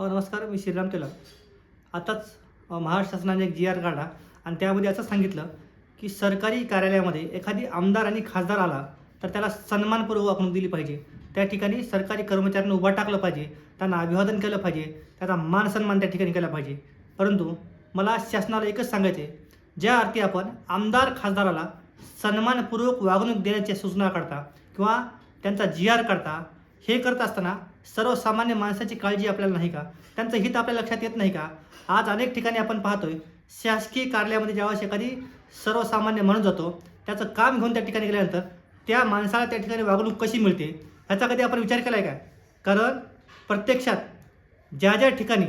नमस्कार मी श्रीराम तेलर आताच महाराष्ट्र शासनाने एक जी आर काढला आणि त्यामध्ये असं सांगितलं की सरकारी कार्यालयामध्ये एखादी आमदार आणि खासदार आला तर त्याला सन्मानपूर्वक वागणूक दिली पाहिजे. त्या ठिकाणी सरकारी कर्मचाऱ्यांना उभा टाकलं पाहिजे त्यांना अभिवादन केलं पाहिजे त्याचा मान सन्मान त्या ठिकाणी केला पाहिजे. परंतु मला शासनाला एकच सांगायचे ज्या अर्थी आपण आमदार खासदाराला सन्मानपूर्वक वागणूक देण्याच्या सूचना काढता किंवा त्यांचा जी आर काढता हे करत असताना सर्वसामान्य माणसाची काळजी आपल्याला नाही का? त्यांचं हित आपल्या लक्षात येत नाही का? आज अनेक ठिकाणी आपण पाहतोय शासकीय कार्यालयामध्ये ज्यावेळेस एखादी सर्वसामान्य माणूस जातो त्याचं काम घेऊन त्या ठिकाणी गेल्यानंतर त्या माणसाला त्या ठिकाणी वागणूक कशी मिळते? ह्याचा कधी आपण विचार केला आहे का? कारण प्रत्यक्षात ज्या ज्या ठिकाणी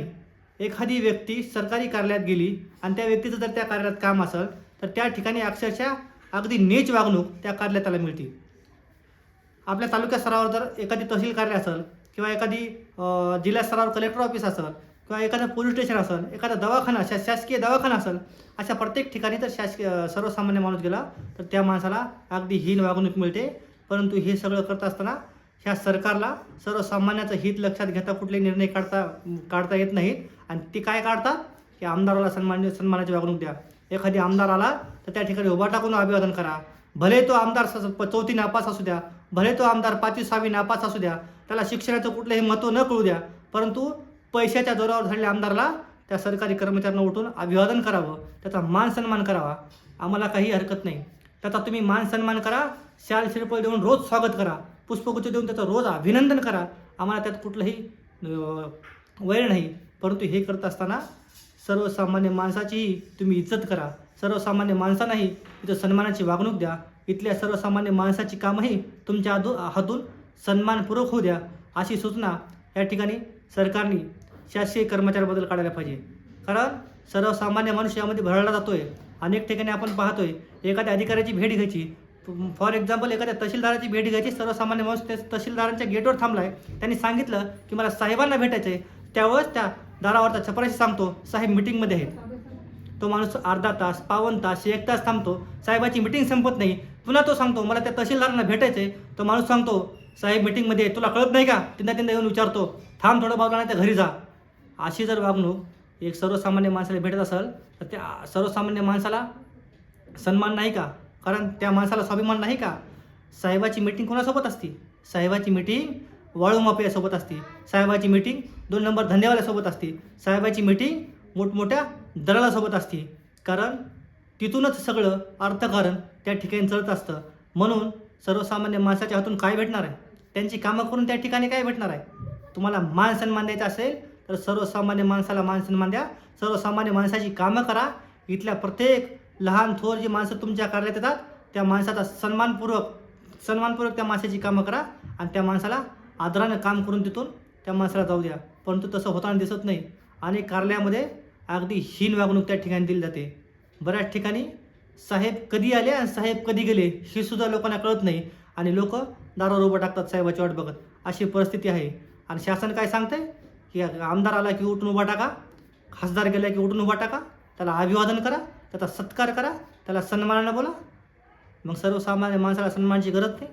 एखादी व्यक्ती सरकारी कार्यालयात गेली आणि त्या व्यक्तीचं जर त्या कार्यालयात काम असेल तर त्या ठिकाणी अक्षरशः अगदी नीच वागणूक त्या कार्यालयात त्याला मिळते. आपल्या तालुक्या स्तरावर जर एखादी तहसील कार्यालय असेल किंवा एखादी जिल्हा स्तरावर कलेक्टर ऑफिस असेल किंवा एखादं पोलीस स्टेशन असेल एखादा दवाखाना शा शासकीय दवाखाना असेल अशा प्रत्येक ठिकाणी जर शासकीय सर्वसामान्य माणूस गेला तर त्या माणसाला अगदी हीन वागणूक मिळते. परंतु हे सगळं करत असताना ह्या सरकारला सर्वसामान्याचं हित लक्षात घेता कुठले निर्णय काढता काढता येत नाहीत. आणि ते काय काढतात? की आमदाराला सन्मान सन्मानाची वागणूक द्या. एखादी आमदार आला तर त्या ठिकाणी उभा टाकून अभिवादन करा. भले तो आमदार स- प- चौथी नापास असू द्या भले तो आमदार पाचवी सहावी नापास असू द्या त्याला शिक्षणाचं कुठलंही महत्त्व न कळू द्या परंतु पैशाच्या जोरावर झालेल्या आमदारला त्या सरकारी कर्मचाऱ्यांना उठून अभिवादन करावं त्याचा मान सन्मान करावा आम्हाला काही हरकत नाही. त्याचा तुम्ही मान सन्मान करा शाल शिरपळ देऊन रोज स्वागत करा पुष्पगुच्छ देऊन त्याचं रोज अभिनंदन करा आम्हाला त्यात कुठलंही वैर नाही. परंतु हे करत असताना सर्वसामान्य माणसाचीही तुम्ही इज्जत करा सर्वसामान्य माणसांनाही तिथं सन्मानाची वागणूक द्या इथल्या सर्वसामान्य माणसाची कामही तुमच्या हातू हातून सन्मानपूर्वक होऊ द्या अशी सूचना या ठिकाणी सरकारने शासकीय कर्मचाऱ्याबद्दल काढायला पाहिजे. कारण सर्वसामान्य माणूस यामध्ये भरडला आहे अनेक ठिकाणी आपण पाहतोय एखाद्या अधिकाऱ्याची भेट घ्यायची. फॉर एक्झाम्पल एखाद्या तहसीलदाराची भेट घ्यायची. सर्वसामान्य माणूस त्या तहसीलदारांच्या गेटवर थांबलाय. त्यांनी सांगितलं की मला साहेबांना भेटायचं आहे त्यावेळेस त्या दारावरचा छपराशी सांगतो साहेब मिटिंगमध्ये आहेत. तो माणूस अर्धा तास पावन तास एक तास थांबतो. साहेबाची मिटिंग संपत नाही. पुन्हा तो सांगतो मला त्या तहसीलदारांना भेटायचं आहे तो माणूस सांगतो साहेब मिटिंगमध्ये तुला कळत नाही का? तीनदा तीनदा येऊन विचारतो थांब थोडं बाजूला नाही त्या घरी जा. अशी जर वागणूक एक सर्वसामान्य माणसाला भेटत असेल तर त्या सर्वसामान्य माणसाला सन्मान नाही का? कारण त्या माणसाला स्वाभिमान नाही का? साहेबाची मीटिंग कोणासोबत असते? साहेबाची मीटिंग वाळू माफियासोबत असते. साहेबाची मीटिंग दोन नंबर धंदेवाल्यासोबत असते. साहेबाची मीटिंग मोठमोठ्या दलालासोबत असते. कारण तिथूनच सगळं अर्थकारण त्या ठिकाणी चढत असतं. म्हणून सर्वसामान्य माणसाच्या हातून काय भेटणार आहे? त्यांची कामं करून त्या ठिकाणी काय भेटणार आहे? तुम्हाला मान सन्मान द्यायचा असेल तर सर्वसामान्य माणसाला मान सन्मान द्या. सर्वसामान्य माणसाची कामं करा. इथल्या प्रत्येक लहान थोर जी माणसं तुमच्या कार्यात येतात त्या माणसाचा सन्मानपूर्वक सन्मानपूर्वक त्या माणसाची कामं करा आणि त्या माणसाला आदरानं काम करून तिथून त्या माणसाला जाऊ द्या. परंतु तसं होताना दिसत नाही. अनेक कार्यालयामध्ये अगदी हीन वागणूक त्या ठिकाणी दिली जाते. बऱ्याच ठिकाणी साहेब कधी आले आणि साहेब कधी गेले हे सुद्धा लोकांना कळत नाही. आणि लोक दारावर उभं टाकतात साहेबाची वाट बघत. अशी परिस्थिती आहे. आणि शासन काय सांगतंय? की आमदार आला की उठून उभा टाका खासदार गेला की उठून उभा टाका त्याला अभिवादन करा त्याचा सत्कार करा त्याला सन्मानानं बोला. मग सर्वसामान्य माणसाला सन्मानाची गरज नाही.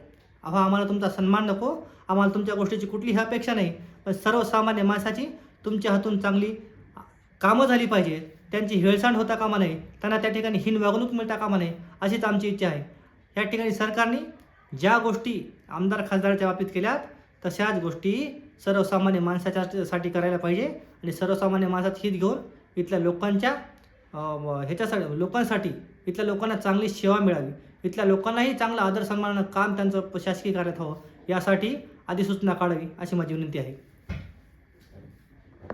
अहो आम्हाला तुमचा सन्मान नको. आम्हाला तुमच्या गोष्टीची कुठलीही अपेक्षा नाही. पण सर्वसामान्य माणसाची तुमच्या हातून चांगली कामं झाली पाहिजेत. त्यांची हेळसांड होता कामा नये त्यांना त्या ठिकाणी हीन वागणूक मिळता कामा नये अशीच आमची इच्छा आहे. या ठिकाणी सरकारने ज्या गोष्टी आमदार खासदाराच्या बाबतीत केल्यात तशाच गोष्टी सर्वसामान्य माणसाच्या साठी करायला पाहिजे आणि सर्वसामान्य माणसात हित घेऊन इथल्या लोकांच्या ह्याच्यासाठी लोकांसाठी इथल्या लोकांना चांगली सेवा मिळावी. इथल्या लोकांनाही चांगलं आदर सन्मानानं काम त्यांचं शासकीय कार्यात हवं यासाठी अधिसूचना काढावी अशी माझी विनंती आहे.